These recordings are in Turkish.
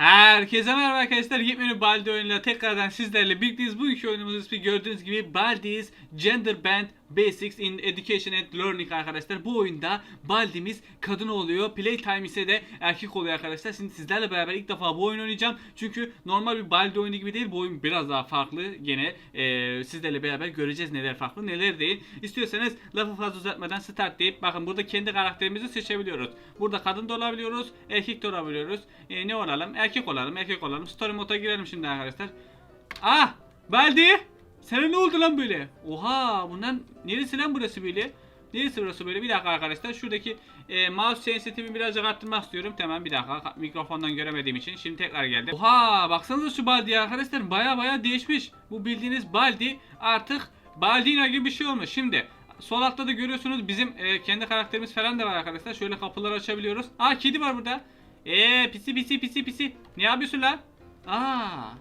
Herkese merhaba arkadaşlar. Yepyeni Baldi oyunuyla tekrardan sizlerle birlikteyiz. Bu iki oyunumuz ismi gördüğünüz gibi Baldi's Gender Band Basics in Education and Learning arkadaşlar. Bu oyunda Baldi'miz kadın oluyor. Playtime ise de erkek oluyor arkadaşlar. Şimdi sizlerle beraber ilk defa bu oyunu oynayacağım. Çünkü normal bir Baldi oyunu gibi değil. Bu oyun biraz daha farklı. Gene eee, sizlerle beraber göreceğiz neler farklı neler değil. İstiyorsanız lafı fazla uzatmadan start deyip bakın burada kendi karakterimizi seçebiliyoruz. Burada kadın da olabiliyoruz, erkek de olabiliyoruz. E, ne olalım? Erkek olalım, erkek olalım. Story moda girelim şimdi arkadaşlar. Ah! Baldi! Sana ne oldu lan böyle? Oha! Bundan neresi lan burası böyle? Neresi burası böyle? Bir dakika arkadaşlar. Şuradaki e, mouse sensitivimi birazcık arttırmak istiyorum. Tamam bir dakika. Ka- Mikrofondan göremediğim için. Şimdi tekrar geldim. Oha! Baksanıza şu Baldi'ye arkadaşlar. Baya baya değişmiş. Bu bildiğiniz Baldi artık Baldina gibi bir şey olmuş. Şimdi sol altta da görüyorsunuz bizim e, kendi karakterimiz falan da var arkadaşlar. Şöyle kapıları açabiliyoruz. Aa kedi var burada. Eee pisi pisi pisi pisi. Ne yapıyorsun lan? Aa.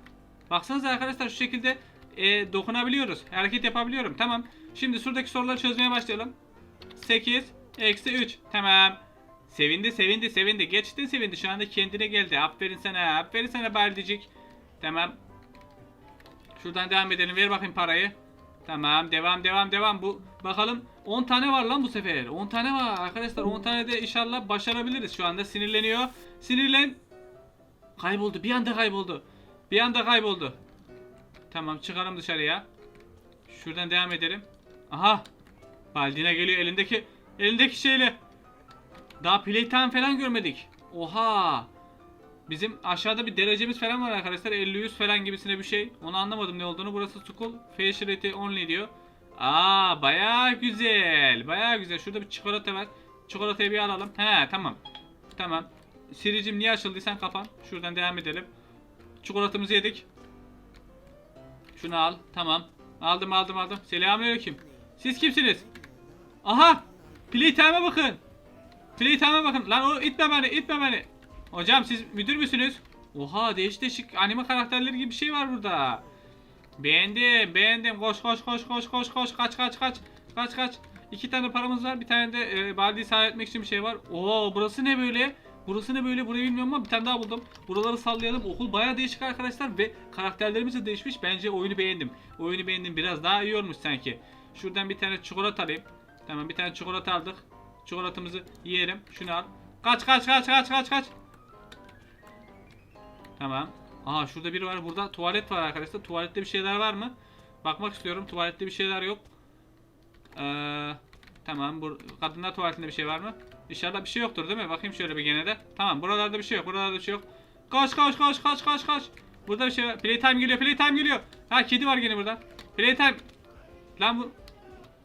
Baksanıza arkadaşlar şu şekilde e, dokunabiliyoruz. Hareket yapabiliyorum. Tamam. Şimdi şuradaki soruları çözmeye başlayalım. 8 eksi 3. Tamam. Sevindi sevindi sevindi. Geçti sevindi. Şu anda kendine geldi. Aferin sana. Aferin sana Baldicik. Tamam. Şuradan devam edelim. Ver bakayım parayı. Tamam. Devam devam devam. Bu bakalım 10 tane var lan bu sefer. 10 tane var arkadaşlar. 10 tane de inşallah başarabiliriz. Şu anda sinirleniyor. Sinirlen. Kayboldu. Bir anda kayboldu. Bir anda kayboldu. Tamam çıkalım dışarıya. Şuradan devam edelim. Aha. Baldine geliyor elindeki elindeki şeyle. Daha playtime falan görmedik. Oha. Bizim aşağıda bir derecemiz falan var arkadaşlar. 50-100 falan gibisine bir şey. Onu anlamadım ne olduğunu. Burası school. Facial rate only diyor. Aa baya güzel. Baya güzel. Şurada bir çikolata var. Çikolatayı bir alalım. He tamam. Tamam. Siricim niye açıldıysan kafan. Şuradan devam edelim. Çikolatamızı yedik. Şunu al. Tamam. Aldım aldım aldım. Selamünaleyküm. Siz kimsiniz? Aha! Playtime'e bakın. Playtime'e bakın. Lan o itme beni, itme beni. Hocam siz müdür müsünüz? Oha değişik değişik anime karakterleri gibi bir şey var burada. Beğendim, beğendim. Koş koş koş koş koş koş kaç kaç kaç. Kaç kaç. İki tane paramız var. Bir tane de e, Baldi'yi sahip etmek için bir şey var. Oo burası ne böyle? Burası ne böyle? Burayı bilmiyorum ama bir tane daha buldum. Buraları sallayalım. Okul bayağı değişik arkadaşlar ve karakterlerimiz de değişmiş. Bence oyunu beğendim. Oyunu beğendim. Biraz daha iyi olmuş sanki. Şuradan bir tane çikolata alayım. Tamam bir tane çikolata aldık. Çikolatamızı yiyelim. Şunu al. Kaç kaç kaç kaç kaç kaç. Tamam. Aha şurada biri var. Burada tuvalet var arkadaşlar. Tuvalette bir şeyler var mı? Bakmak istiyorum. Tuvalette bir şeyler yok. Ee, tamam. Bu kadınlar tuvaletinde bir şey var mı? İnşallah bir şey yoktur değil mi? Bakayım şöyle bir gene de. Tamam. Buralarda bir şey yok. Buralarda bir şey yok. Koş koş koş koş koş koş. Burada bir şey var. Playtime geliyor. Playtime geliyor. Ha kedi var gene burada. Playtime. Lan bu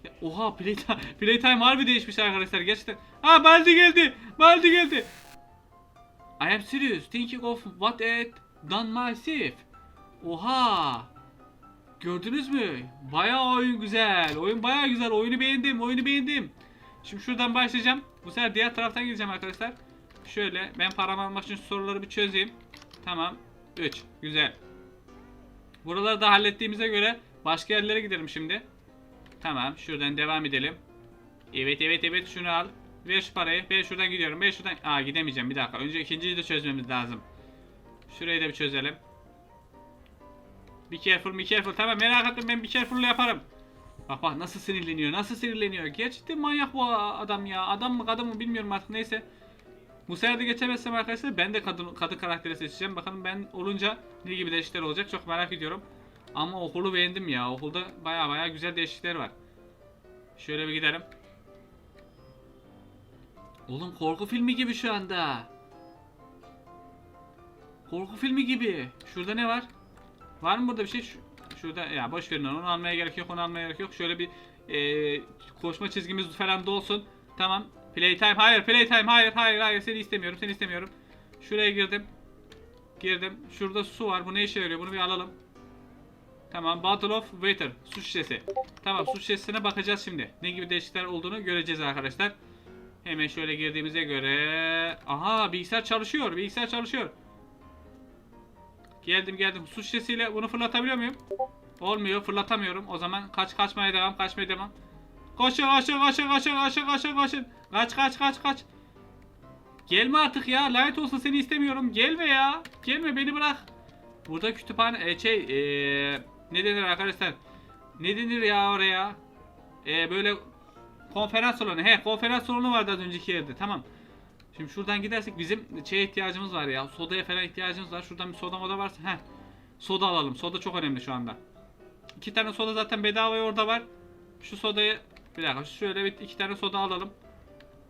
ya, Oha Playtime, Playtime harbi değişmiş arkadaşlar gerçekten. Ha Baldi geldi. Baldi geldi. I am serious thinking of what I done myself. Oha. Gördünüz mü? Bayağı oyun güzel. Oyun bayağı güzel. Oyunu beğendim. Oyunu beğendim. Şimdi şuradan başlayacağım. Bu sefer diğer taraftan gideceğim arkadaşlar. Şöyle ben paramı almak için soruları bir çözeyim. Tamam. 3. Güzel. Buraları da hallettiğimize göre başka yerlere gidelim şimdi. Tamam. Şuradan devam edelim. Evet evet evet şunu al. Ver şu parayı. Ben şuradan gidiyorum. Ben şuradan... Aa gidemeyeceğim bir dakika. Önce ikinciyi de çözmemiz lazım. Şurayı da bir çözelim. Be careful, be careful. Tamam merak etme ben be careful yaparım. Bak bak nasıl sinirleniyor, nasıl sinirleniyor. Gerçekten manyak bu adam ya. Adam mı kadın mı bilmiyorum artık neyse. Bu sefer de geçemezsem arkadaşlar ben de kadın kadın karakteri seçeceğim. Bakalım ben olunca ne gibi değişiklikler olacak çok merak ediyorum. Ama okulu beğendim ya. Okulda baya baya güzel değişiklikler var. Şöyle bir gidelim. Oğlum korku filmi gibi şu anda. Korku filmi gibi. Şurada ne var? Var mı burada bir şey? Şu, şurada ya boş verin onu. Almaya gerek yok. Onu almaya gerek yok. Şöyle bir e, koşma çizgimiz falan da olsun. Tamam. Playtime. Hayır, playtime. Hayır, hayır, hayır. Seni istemiyorum. Seni istemiyorum. Şuraya girdim. Girdim. Şurada su var. Bu ne işe yarıyor? Bunu bir alalım. Tamam. Bottle of water. Su şişesi. Tamam. Su şişesine bakacağız şimdi. Ne gibi değişiklikler olduğunu göreceğiz arkadaşlar. Hemen şöyle girdiğimize göre... Aha bilgisayar çalışıyor. Bilgisayar çalışıyor. Geldim geldim. Su şişesiyle bunu fırlatabiliyor muyum? Olmuyor. Fırlatamıyorum. O zaman kaç kaçmaya devam. Kaçmaya devam. Koşun koşun koşun koşun koşun koşun koşun. Kaç kaç kaç kaç. Gelme artık ya. Lanet olsun seni istemiyorum. Gelme ya. Gelme beni bırak. Burada kütüphane e, şey e, ne denir arkadaşlar? Ne denir ya oraya? E, böyle konferans salonu. He konferans salonu vardı az önceki yerde. Tamam. Şimdi şuradan gidersek bizim şeye ihtiyacımız var ya. Sodaya falan ihtiyacımız var. Şuradan bir soda moda varsa. He. Soda alalım. Soda çok önemli şu anda. İki tane soda zaten bedavaya orada var. Şu sodayı bir dakika şöyle bir iki tane soda alalım.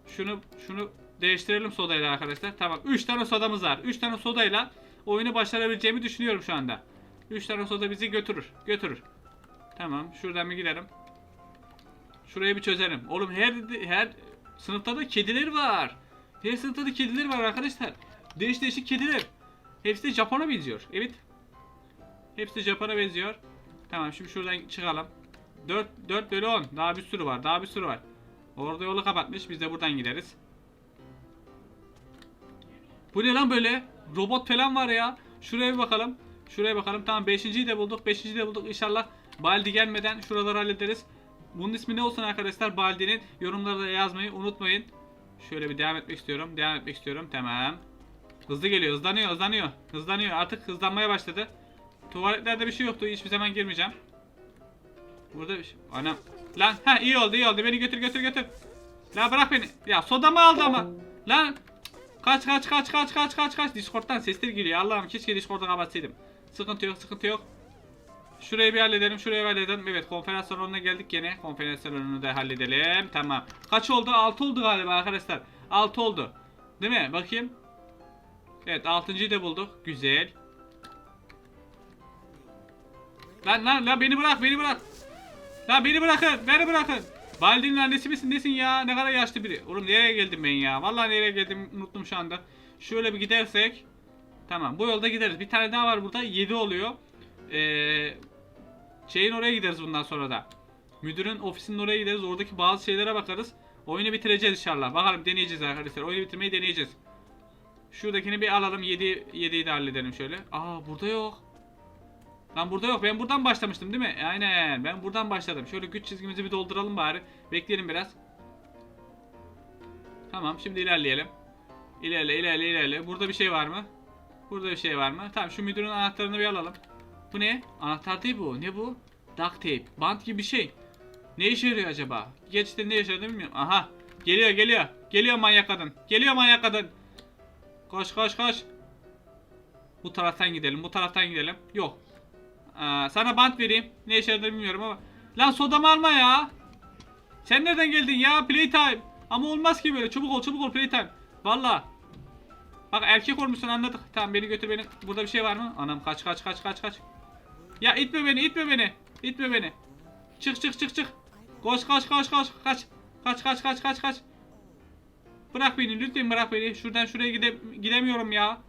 Şunu şunu değiştirelim sodayla arkadaşlar. Tamam. 3 tane sodamız var. 3 tane sodayla oyunu başarabileceğimi düşünüyorum şu anda. 3 tane soda bizi götürür. Götürür. Tamam. Şuradan bir gidelim. Şurayı bir çözelim. Oğlum her her sınıfta da kediler var. Her sınıfta da kediler var arkadaşlar. Değiş değişik kediler. Hepsi Japon'a benziyor. Evet. Hepsi de Japon'a benziyor. Tamam şimdi şuradan çıkalım. 4 4 bölü 10. Daha bir sürü var. Daha bir sürü var. Orada yolu kapatmış. Biz de buradan gideriz. Bu ne lan böyle? Robot falan var ya. Şuraya bir bakalım. Şuraya bakalım. Tamam 5.yi de bulduk. 5.yi de bulduk. İnşallah Baldi gelmeden şuraları hallederiz. Bunun ismi ne olsun arkadaşlar? Baldi'nin yorumlarda yazmayı unutmayın. Şöyle bir devam etmek istiyorum. Devam etmek istiyorum. Tamam. Hızlı geliyor. Hızlanıyor. Hızlanıyor. Hızlanıyor. Artık hızlanmaya başladı. Tuvaletlerde bir şey yoktu. Hiçbir zaman girmeyeceğim. Burada bir şey. Anam. Lan ha iyi oldu iyi oldu. Beni götür götür götür. La bırak beni. Ya sodamı aldı ama. Lan. Kaç kaç kaç kaç kaç kaç kaç. Discord'dan sesler geliyor. Allah'ım keşke Discord'u kapatsaydım. Sıkıntı yok sıkıntı yok. Şurayı bir halledelim şurayı bir halledelim. Evet konferans salonuna geldik gene. Konferans salonunu da halledelim. Tamam. Kaç oldu? 6 oldu galiba arkadaşlar. 6 oldu. Değil mi? Bakayım. Evet 6.yı da bulduk. Güzel. Lan lan lan beni bırak beni bırak. Lan beni bırakın beni bırakın. Baldi'nin annesi misin nesin ya? Ne kadar yaşlı biri. Oğlum nereye geldim ben ya? Vallahi nereye geldim unuttum şu anda. Şöyle bir gidersek. Tamam bu yolda gideriz. Bir tane daha var burada. 7 oluyor. Ee, şeyin oraya gideriz bundan sonra da. Müdürün ofisinin oraya gideriz. Oradaki bazı şeylere bakarız. Oyunu bitireceğiz inşallah. Bakalım deneyeceğiz arkadaşlar. Oyunu bitirmeyi deneyeceğiz. Şuradakini bir alalım. 7 7'yi de halledelim şöyle. Aa burada yok. Lan burada yok. Ben buradan başlamıştım değil mi? Aynen. Ben buradan başladım. Şöyle güç çizgimizi bir dolduralım bari. Bekleyelim biraz. Tamam. Şimdi ilerleyelim. İlerle, ilerle, ilerle. Burada bir şey var mı? Burada bir şey var mı? Tamam. Şu müdürün anahtarını bir alalım. Bu ne? Anahtar değil bu. Ne bu? Duct tape. Bant gibi bir şey. Ne işe yarıyor acaba? Geçti ne işe yaradığını bilmiyorum. Aha. Geliyor, geliyor. Geliyor manyak kadın. Geliyor manyak kadın. Koş, koş, koş. Bu taraftan gidelim. Bu taraftan gidelim. Yok. Aa, sana bant vereyim. Ne işe yaradığını bilmiyorum ama. Lan sodamı alma ya. Sen nereden geldin ya? Playtime. Ama olmaz ki böyle. Çabuk ol çabuk ol playtime. Valla. Bak erkek olmuşsun anladık. Tamam beni götür beni. Burada bir şey var mı? Anam kaç kaç kaç kaç kaç. Ya itme beni itme beni. İtme beni. Çık çık çık çık. Koş koş koş koş. Kaç. Kaç kaç kaç kaç kaç. Bırak beni lütfen bırak beni. Şuradan şuraya gide gidemiyorum ya.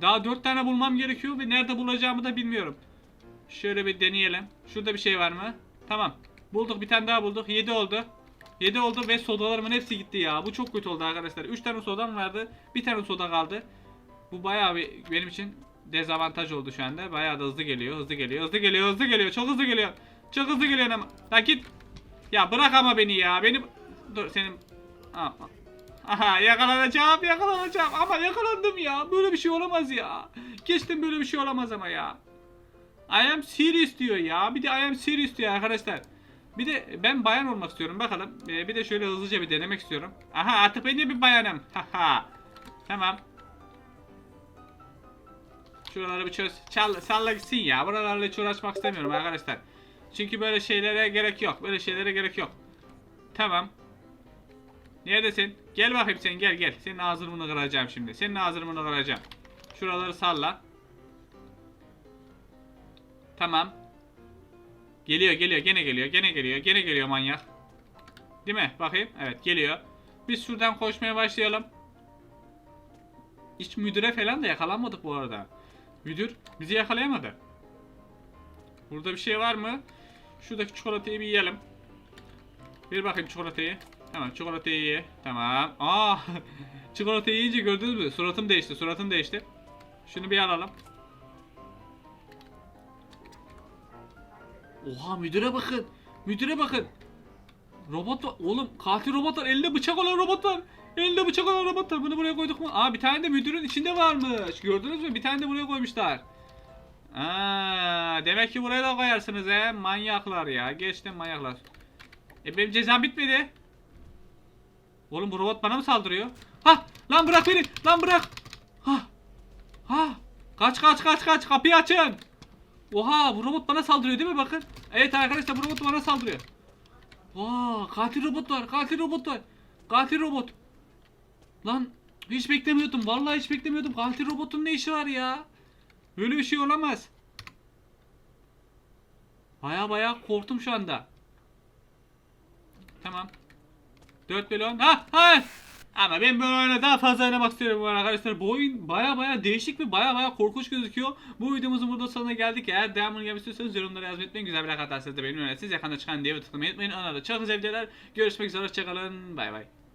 Daha dört tane bulmam gerekiyor ve nerede bulacağımı da bilmiyorum. Şöyle bir deneyelim. Şurada bir şey var mı? Tamam. Bulduk bir tane daha bulduk. 7 oldu. 7 oldu ve sodalarımın hepsi gitti ya. Bu çok kötü oldu arkadaşlar. 3 tane sodam vardı. Bir tane soda kaldı. Bu bayağı bir benim için dezavantaj oldu şu anda. Bayağı da hızlı geliyor. Hızlı geliyor. Hızlı geliyor. Hızlı geliyor. Çok hızlı geliyor. Çok hızlı geliyor ama. Ya git. Ya bırak ama beni ya. Beni dur senin Aa, Aha yakalanacağım yakalanacağım ama yakalandım ya. Böyle bir şey olamaz ya. Geçtim böyle bir şey olamaz ama ya. I am serious diyor ya. Bir de I am serious diyor arkadaşlar. Bir de ben bayan olmak istiyorum bakalım. Ee, bir de şöyle hızlıca bir denemek istiyorum. Aha artık ben de bir bayanım. Haha. Tamam. Şuraları bir çöz. Çal, salla gitsin ya. Buralarla hiç uğraşmak istemiyorum arkadaşlar. Çünkü böyle şeylere gerek yok. Böyle şeylere gerek yok. Tamam. Neredesin? Gel bakayım sen gel gel. Senin ağzını bunu kıracağım şimdi. Senin ağzını bunu kıracağım. Şuraları salla. Tamam. Geliyor geliyor gene geliyor gene geliyor gene geliyor manyak. Değil mi? Bakayım. Evet geliyor. Biz şuradan koşmaya başlayalım. Hiç müdüre falan da yakalanmadık bu arada. Müdür bizi yakalayamadı. Burada bir şey var mı? Şuradaki çikolatayı bir yiyelim. Ver bakayım çikolatayı. Tamam çikolatayı ye. Tamam. Aa! çikolatayı yiyince gördünüz mü? Suratım değişti. Suratım değişti. Şunu bir alalım. Oha müdüre bakın. Müdüre bakın. Robot var. Oğlum katil robot var. Elinde bıçak olan robot var. Elinde bıçak olan robot var. Bunu buraya koyduk mu? Aa bir tane de müdürün içinde varmış. Gördünüz mü? Bir tane de buraya koymuşlar. Aa, demek ki buraya da koyarsınız he. Manyaklar ya. Geçtim manyaklar. E benim cezam bitmedi. Oğlum bu robot bana mı saldırıyor? Ha! Lan bırak beni! Lan bırak! Ha! Ha! Kaç kaç kaç kaç! Kapıyı açın! Oha! Bu robot bana saldırıyor değil mi bakın? Evet arkadaşlar bu robot bana saldırıyor. Vaa! Katil robot var! Katil robot var! Katil robot! Lan hiç beklemiyordum. Vallahi hiç beklemiyordum. Katil robotun ne işi var ya? Böyle bir şey olamaz. Baya baya korktum şu anda. Tamam. 4 milyon. Ha ha. Ama ben bu oyunu daha fazla oynamak istiyorum arkadaşlar. Bu oyun baya baya değişik ve baya baya korkunç gözüküyor. Bu videomuzun burada sonuna geldik. Eğer devamını gelmek istiyorsanız yorumlara yazmayı unutmayın. Güzel bir like atarsanız da benim önersiniz. Yakında çıkan diye tıklamayı unutmayın. Ona da çok güzel videolar. Görüşmek üzere. Hoşçakalın. Bay bay.